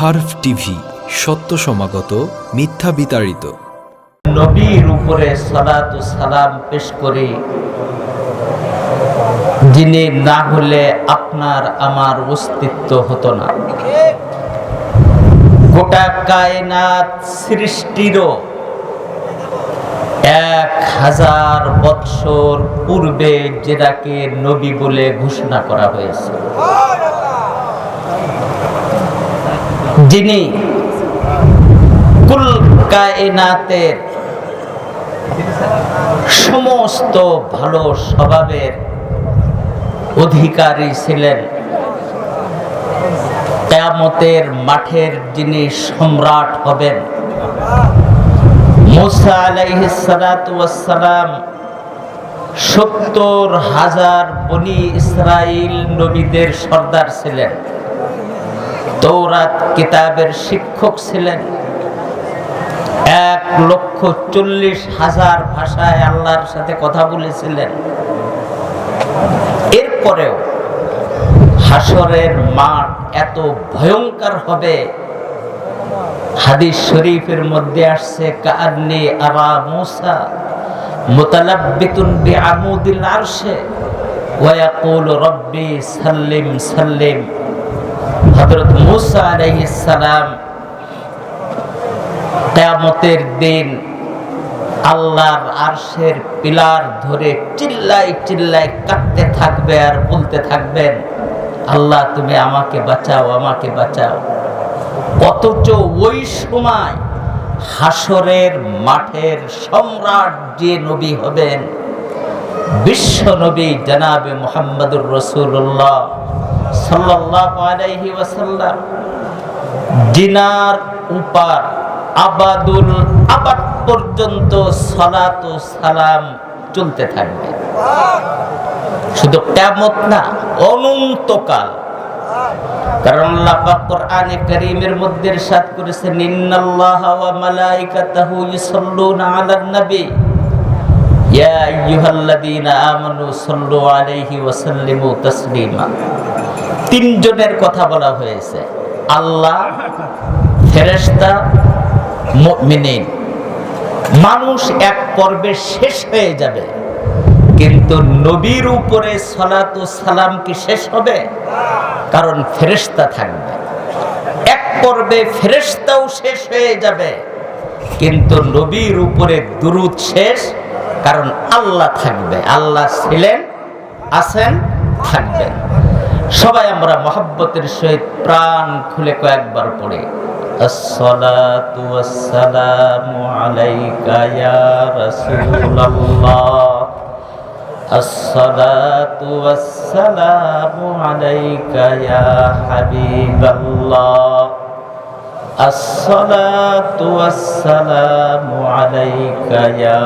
হার্ফ TV, সত্য সমাগত, মিথ্যা বিতাড়িত। নবীর উপরে সালাত সালাম পেশ করে যিনি না হলে আপনার আমার অস্তিত্ব হতো না। গোটা কায়নাত সৃষ্টিরও এক হাজার বৎসর পূর্বে যেটাকে নবী বলে ঘোষণা করা হয়েছে। যিনি কুল কায়নাতের সমস্ত ভালো স্বভাবের অধিকারী ছিলেন, কেয়ামতের মাঠের যিনি সম্রাট হবেন, মুসা আলাইহিসালাম সত্তর হাজার বনি ইসরাইল নবীদের সর্দার ছিলেন। তৌরাত কিতাবের শিক্ষক ছিলেন। এক লক্ষ চল্লিশ হাজার ভাষায় আল্লাহর সাথে কথা বলেছিলেন। এরপরেও হাসরের মাঠ এত ভয়ঙ্কর হবে, হাদিস শরীফের মধ্যে আসছে কান্নি আবা মুসা মুতালাব্বিতুন বিআমুদিল আরশে ওয়া ইয়াকুলু রব্বি সাল্লিম সাল্লিম। হযরত মুসা আলাইহিস সালাম কেয়ামতের দিন আল্লাহর আরশের পিলার ধরে চিল্লাই চিল্লাই কাটতে থাকবে আর বলতে থাকবেন আল্লাহ, তুমি আমাকে বাঁচাও আমাকে বাঁচাও। অথচ ওই সময় হাসরের মাঠের সম্রাট যে নবী হবেন, বিশ্ব নবী জনাবে মোহাম্মদুর রসুল্লাহ জিনার উপর, আবাদুল আবাদ পর্যন্ত সালাত ও সালাম চলতে থাকবে। শুধু কেমত না, অনন্তকাল। কারণ আল্লাহ মধ্যে ওয়া মালাইকাতাহু ইউসাল্লুনা আলান নবী ইয়া আইয়ুহাল্লাযীনা আমানু সাল্লু আলাইহি ওয়া তাসলিমা। তিনজনের কথা বলা হয়েছে। আল্লাহ, ফেরেশতা, মুমিনিন। মানুষ এক পর্বে শেষ হয়ে যাবে। কিন্তু নবীর উপরে সালাত ও সালাম কি শেষ হবে? কারণ ফেরেশতা থাকবে। এক পর্বে ফেরেশতাও শেষ হয়ে যাবে। কিন্তু নবীর উপরে দুরুদ শেষ কারণ আল্লাহ থাকবে আল্লাহ ছিলেন আছেন থাকবেন সবাই আমরা মহাব্বতের সহিত প্রাণ খুলে কয়েকবার পড়ে الصلاة والسلام عليك يا رسول الله الصلاة والسلام عليك يا حبيب الله الصلاة والسلام عليك يا